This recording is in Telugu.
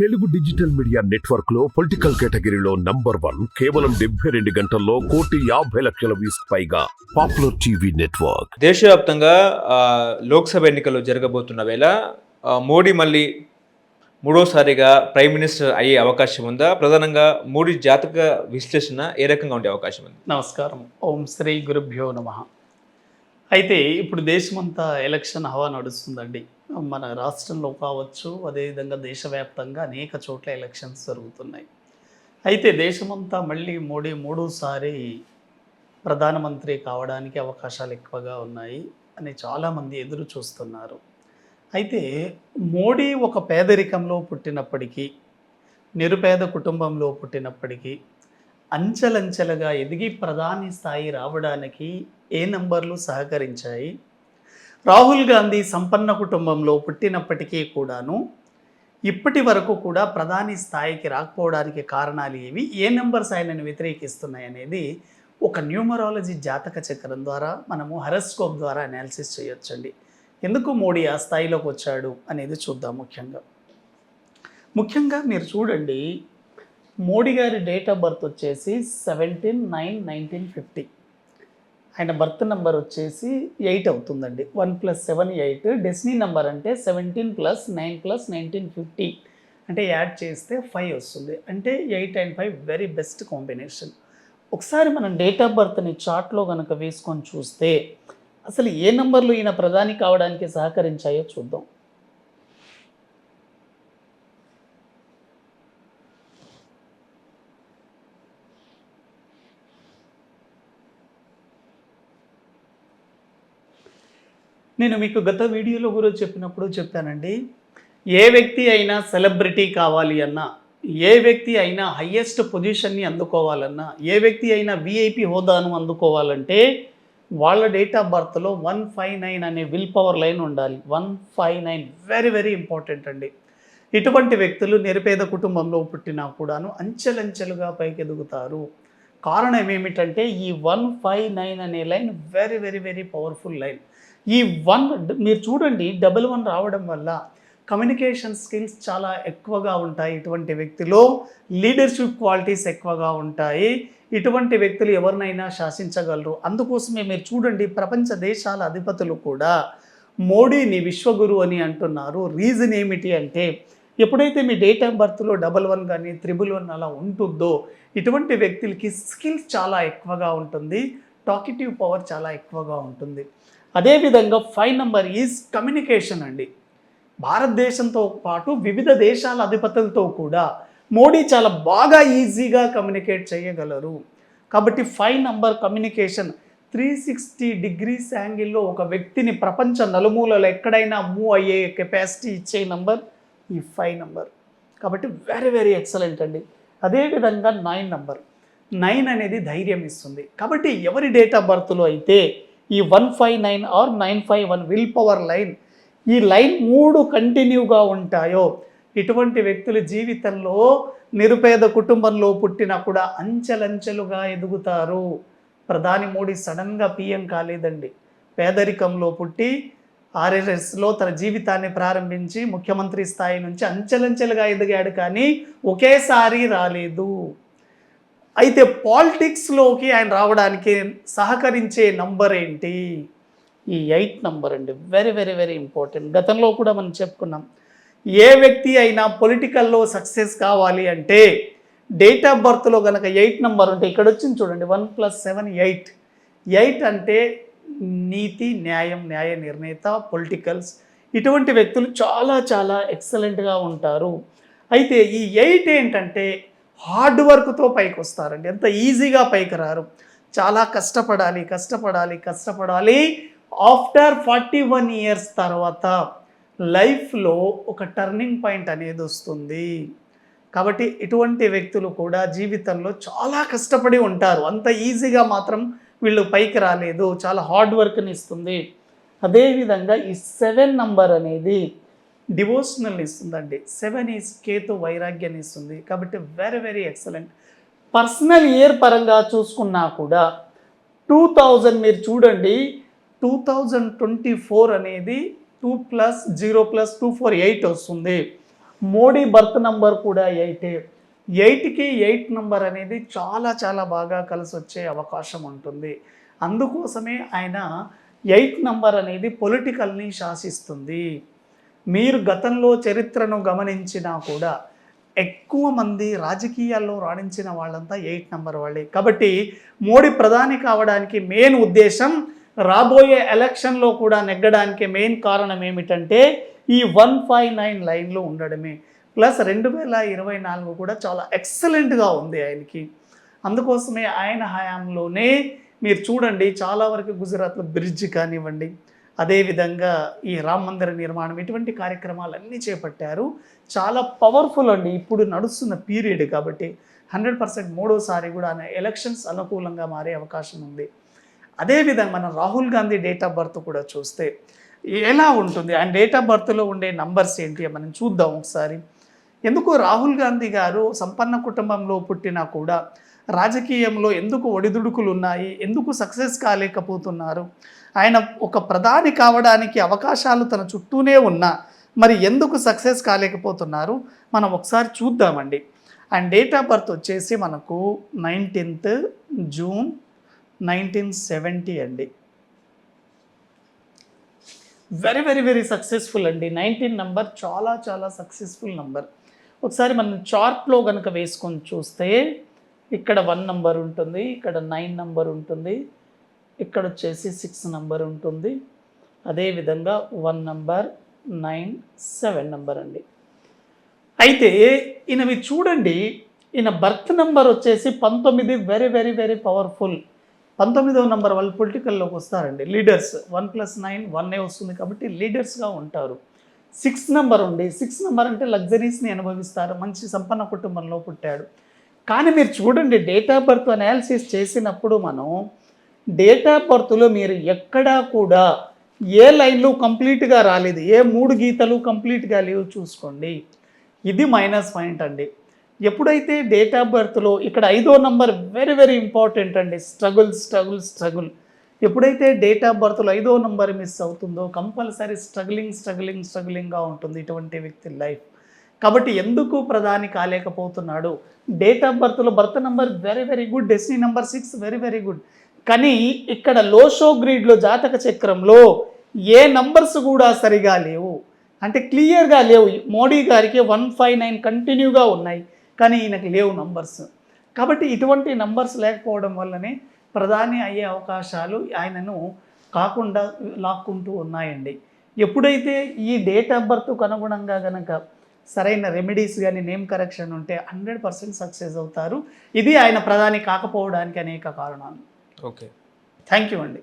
తెలుగు డిజిటల్ మీడియా నెట్వర్క్లో పొలిటికల్ కేటగిరీలో నంబర్ వన్ కేవలం డెబ్బై రెండు గంటల్లో కోటి యాభై లక్షల వ్యూస్ పైగా పాపులర్ టీవీ నెట్వర్క్. దేశవ్యాప్తంగా లోక్సభ ఎన్నికలు జరగబోతున్న వేళ మోడీ మళ్ళీ మూడోసారిగా ప్రైమ్ మినిస్టర్ అయ్యే అవకాశం ఉందా? ప్రధానంగా మోడీ జాతక విశ్లేషణ ఏ రకంగా ఉండే అవకాశం ఉంది? నమస్కారం. ఓం శ్రీ గురుభ్యో నమ. అయితే ఇప్పుడు దేశమంతా ఎలక్షన్ హవా నడుస్తుందండి. మన రాష్ట్రంలో కావచ్చు అదేవిధంగా దేశవ్యాప్తంగా అనేక చోట్ల ఎలక్షన్స్ జరుగుతున్నాయి. అయితే దేశమంతా మళ్ళీ మోడీ మూడోసారి ప్రధానమంత్రి కావడానికి అవకాశాలు ఎక్కువగా ఉన్నాయి అని చాలామంది ఎదురు చూస్తున్నారు. అయితే మోడీ ఒక పేదరికంలో పుట్టినప్పటికీ నిరుపేద కుటుంబంలో పుట్టినప్పటికీ అంచెలంచెలుగా ఎదిగి ప్రధాని స్థాయి రావడానికి ఏ నంబర్లు సహకరించాయి? రాహుల్ గాంధీ సంపన్న కుటుంబంలో పుట్టినప్పటికీ కూడాను ఇప్పటి వరకు కూడా ప్రధాని స్థాయికి రాకపోవడానికి కారణాలు ఏవి ఏ నెంబర్స్ ఆయనను వ్యతిరేకిస్తున్నాయి అనేది ఒక న్యూమరాలజీ జాతక చక్రం ద్వారా మనము హెరస్కోప్ ద్వారా అనాలిసిస్ చేయొచ్చండి. ఎందుకు మోడీ ఆ స్థాయిలోకి వచ్చాడు అనేది చూద్దాం ముఖ్యంగా. ముఖ్యంగా మీరు చూడండి మోడీ గారి డేట్ ఆఫ్ బర్త్ వచ్చేసి సెవెంటీన్ నైన్ నైన్టీన్ ఫిఫ్టీ ఆయన బర్త్ నెంబర్ వచ్చేసి ఎయిట్ అవుతుందండి. One plus seven eight. Destiny number అంటే seventeen plus nine plus nineteen fifty. అంటే యాడ్ చేస్తే ఫైవ్ వస్తుంది. అంటే eight and five very best combination. ఒకసారి మనం డేట్ ఆఫ్ బర్త్ని చార్ట్లో కనుక వేసుకొని చూస్తే అసలు ఏ నంబర్లు ఈయన ప్రధాని కావడానికి సహకరించాయో చూద్దాం. నేను మీకు గత వీడియోలో కూడా చెప్పినప్పుడు చెప్పానండి ఏ వ్యక్తి అయినా సెలబ్రిటీ కావాలి అన్నా ఏ వ్యక్తి అయినా హయ్యెస్ట్ పొజిషన్ని అందుకోవాలన్నా ఏ వ్యక్తి అయినా విఐపి హోదాను అందుకోవాలంటే వాళ్ళ డేట్ ఆఫ్ బర్త్లో వన్ ఫైవ్ నైన్ అనే విల్ పవర్ లైన్ ఉండాలి. One five nine very very important అండి. ఇటువంటి వ్యక్తులు నిరుపేద కుటుంబంలో పుట్టినా కూడాను అంచెలంచెలుగా పైకెదుగుతారు. కారణం ఏమిటంటే ఈ వన్ ఫైవ్ నైన్ అనే line very very very powerful line. ఈ వన్ మీరు చూడండి డబుల్ వన్ రావడం వల్ల కమ్యూనికేషన్ స్కిల్స్ చాలా ఎక్కువగా ఉంటాయి. ఇటువంటి వ్యక్తిలో లీడర్షిప్ క్వాలిటీస్ ఎక్కువగా ఉంటాయి. ఇటువంటి వ్యక్తులు ఎవరినైనా శాసించగలరు. అందుకోసమే మీరు చూడండి ప్రపంచ దేశాల అధిపతులు కూడా మోడీని విశ్వగురు అని అంటున్నారు. రీజన్ ఏమిటి అంటే ఎప్పుడైతే మీ డేట్ ఆఫ్ బర్త్లో డబల్ వన్ కానీ త్రిబుల్ వన్ అలా ఉంటుందో ఇటువంటి వ్యక్తులకి స్కిల్స్ చాలా ఎక్కువగా ఉంటుంది. టాకిటివ్ పవర్ చాలా ఎక్కువగా ఉంటుంది. అదేవిధంగా ఫైవ్ నెంబర్ ఈజ్ కమ్యూనికేషన్ అండి. భారతదేశంతో పాటు వివిధ దేశాల అధిపతులతో కూడా మోడీ చాలా బాగా ఈజీగా కమ్యూనికేట్ చేయగలరు. కాబట్టి five number communication three sixty degrees యాంగిల్లో ఒక వ్యక్తిని ప్రపంచ నలుమూలలో ఎక్కడైనా మూవ్ అయ్యే కెపాసిటీ ఇచ్చే నంబర్ ఈ ఫైవ్ నంబర్. కాబట్టి వెరీ వెరీ ఎక్సలెంట్ అండి. అదేవిధంగా నైన్ నంబర్. నైన్ అనేది ధైర్యం ఇస్తుంది. కాబట్టి ఎవరి డేట్ ఆఫ్ బర్త్లో అయితే ఈ one five nine or nine five one will power line ఈ లైన్ మూడు కంటిన్యూగా ఉంటాయో ఇటువంటి వ్యక్తులు జీవితంలో నిరుపేద కుటుంబంలో పుట్టినా కూడా అంచెలంచెలుగా ఎదుగుతారు. ప్రధాని మోడీ సడన్గా పిఎం కాలేదండి. పేదరికంలో పుట్టి ఆర్ఎస్ఎస్లో తన జీవితాన్ని ప్రారంభించి ముఖ్యమంత్రి స్థాయి నుంచి అంచెలంచెలుగా ఎదిగాడు కానీ ఒకేసారి రాలేదు. అయితే పాలిటిక్స్లోకి ఆయన రావడానికి సహకరించే నంబర్ ఏంటి? ఈ ఎయిట్ నంబర్ అండి. Very very very important. గతంలో కూడా మనం చెప్పుకున్నాం. ఏ వ్యక్తి అయినా పొలిటికల్లో సక్సెస్ కావాలి అంటే డేట్ ఆఫ్ బర్త్లో కనుక ఎయిట్ నెంబర్ ఉంటే ఇక్కడ వచ్చింది చూడండి one plus seven eight. Eight అంటే నీతి న్యాయం న్యాయ నిర్ణేత పొలిటికల్స్. ఇటువంటి వ్యక్తులు చాలా చాలా ఎక్సలెంట్గా ఉంటారు. అయితే ఈ ఎయిట్ ఏంటంటే హార్డ్ వర్క్తో పైకి వస్తారండి ఎంత ఈజీగా పైకి రారు చాలా కష్టపడాలి కష్టపడాలి కష్టపడాలి. ఆఫ్టర్ ఫార్టీ వన్ ఇయర్స్ తర్వాత లైఫ్లో ఒక టర్నింగ్ పాయింట్ అనేది వస్తుంది. కాబట్టి ఇటువంటి వ్యక్తులు కూడా జీవితంలో చాలా కష్టపడి ఉంటారు. అంత ఈజీగా మాత్రం వీళ్ళు పైకి రాలేదు. చాలా హార్డ్ వర్క్ని ఇస్తుంది. అదేవిధంగా ఈ సెవెన్ నంబర్ అనేది డివోషనల్ని ఇస్తుందండి. సెవెన్ ఈజ్ కేతో వైరాగ్యాన్ని ఇస్తుంది. కాబట్టి very very excellent personal year పరంగా చూసుకున్నా కూడా టూ థౌజండ్ మీరు చూడండి టూ థౌజండ్ ట్వంటీ ఫోర్ అనేది two plus zero plus two four eight వస్తుంది. మోడీ బర్త్ నంబర్ కూడా ఎయిటే. ఎయిట్కి ఎయిట్ నంబర్ అనేది చాలా చాలా బాగా కలిసి వచ్చే అవకాశం ఉంటుంది. అందుకోసమే ఆయన ఎయిట్ నంబర్ అనేది పొలిటికల్ని శాసిస్తుంది. మీరు గతంలో చరిత్రను గమనించినా కూడా ఎక్కువ మంది రాజకీయాల్లో రాణించిన వాళ్ళంతా ఎయిట్ నెంబర్ వాళ్ళే. కాబట్టి మోడీ ప్రధాని కావడానికి మెయిన్ ఉద్దేశం రాబోయే ఎలక్షన్లో కూడా నెగ్గడానికి మెయిన్ కారణం ఏమిటంటే ఈ వన్ ఫైవ్ నైన్ లైన్లో ఉండడమే. ప్లస్ రెండు వేల ఇరవై నాలుగు కూడా చాలా ఎక్సలెంట్గా ఉంది ఆయనకి. అందుకోసమే ఆయన హయాంలోనే మీరు చూడండి చాలా వరకు గుజరాత్లో బ్రిడ్జ్ కానివ్వండి అదేవిధంగా ఈ రామ మందిర నిర్మాణం ఇటువంటి కార్యక్రమాలన్నీ చేపట్టారు. చాలా పవర్ఫుల్ అండి. ఇప్పుడు నడుస్తున్న పీరియడ్ కాబట్టి హండ్రెడ్ పర్సెంట్ మూడోసారి కూడా ఆయన ఎలక్షన్స్ అనుకూలంగా మారే అవకాశం ఉంది. అదేవిధంగా మనం Rahul Gandhi date of birth కూడా చూస్తే ఎలా ఉంటుంది? ఆయన డేట్ ఆఫ్ బర్త్లో ఉండే నంబర్స్ ఏంటి? మనం చూద్దాం ఒకసారి. ఎందుకు రాహుల్ గాంధీ గారు సంపన్న కుటుంబంలో పుట్టినా కూడా రాజకీయంలో ఎందుకు ఒడిదుడుకులు ఉన్నాయి ఎందుకు సక్సెస్ కాలేకపోతున్నారు? ఆయన ఒక ప్రధాని కావడానికి అవకాశాలు తన చుట్టూనే ఉన్నా మరి ఎందుకు సక్సెస్ కాలేకపోతున్నారు? మనం ఒకసారి చూద్దామండి. అండ్ డేట్ ఆఫ్ బర్త్ వచ్చేసి మనకు నైన్టీన్త్ జూన్ నైన్టీన్ సెవెంటీ అండి. వెరీ వెరీ వెరీ సక్సెస్ఫుల్ అండి. నైన్టీన్ నంబర్ చాలా చాలా సక్సెస్ఫుల్ నంబర్. ఒకసారి మనం చార్ట్లో కనుక వేసుకొని చూస్తే ఇక్కడ వన్ నంబర్ ఉంటుంది ఇక్కడ నైన్ నంబర్ ఉంటుంది ఇక్కడ వచ్చేసి సిక్స్ నంబర్ ఉంటుంది. అదేవిధంగా one number nine seven number అండి. అయితే ఈయన మీరు చూడండి ఈయన బర్త్ నంబర్ వచ్చేసి పంతొమ్మిది వెరీ వెరీ వెరీ పవర్ఫుల్ పంతొమ్మిదవ నంబర్ వాళ్ళు పొలిటికల్లోకి వస్తారండి. లీడర్స్ వన్ ప్లస్ నైన్ వన్నే వస్తుంది కాబట్టి లీడర్స్గా ఉంటారు. సిక్స్ నెంబర్ ఉంది సిక్స్ నెంబర్ అంటే లగ్జరీస్ని అనుభవిస్తారు. మంచి సంపన్న కుటుంబంలో పుట్టాడు. కానీ మీరు చూడండి డేట్ ఆఫ్ బర్త్ అనాలిసిస్ చేసినప్పుడు మనం డేట్ ఆఫ్ బర్త్లో మీరు ఎక్కడా కూడా ఏ లైన్లు కంప్లీట్గా రాలేదు ఏ మూడు గీతలు కంప్లీట్గా లేవు చూసుకోండి. ఇది మైనస్ పాయింట్ అండి. ఎప్పుడైతే డేట్ ఆఫ్ బర్త్లో ఇక్కడ ఐదో నంబర్ వెరీ వెరీ ఇంపార్టెంట్ అండి స్ట్రగుల్ స్ట్రగుల్ స్ట్రగుల్ ఎప్పుడైతే డేట్ ఆఫ్ బర్త్లో ఐదో నంబర్ మిస్ అవుతుందో కంపల్సరీ స్ట్రగ్లింగ్ స్ట్రగ్లింగ్ స్ట్రగ్లింగ్గా ఉంటుంది ఇటువంటి వ్యక్తి లైఫ్ కాబట్టి ఎందుకు ప్రధాని కాలేకపోతున్నాడు? Date of బర్త్లో birth number very very good destiny number six very very good కానీ ఇక్కడ లోషో గ్రీడ్లో జాతక చక్రంలో ఏ నంబర్స్ కూడా సరిగా లేవు. అంటే క్లియర్గా లేవు. మోడీ గారికి వన్ ఫైవ్ నైన్ కంటిన్యూగా ఉన్నాయి. కానీ ఈయనకు లేవు నంబర్స్ కాబట్టి ఇటువంటి నంబర్స్ లేకపోవడం వల్లనే ప్రధాని అయ్యే అవకాశాలు ఆయనను కాకుండా లాక్కుంటూ ఉన్నాయండి. ఎప్పుడైతే ఈ డేట్ ఆఫ్ బర్త్కు అనుగుణంగా కనుక సరైన రెమెడీస్ కానీ నేమ్ కరెక్షన్ ఉంటే హండ్రెడ్ పర్సెంట్ సక్సెస్ అవుతారు. ఇది ఆయన ప్రధాని కాకపోవడానికి అనేక కారణాలు. ఓకే థ్యాంక్ యూ అండి.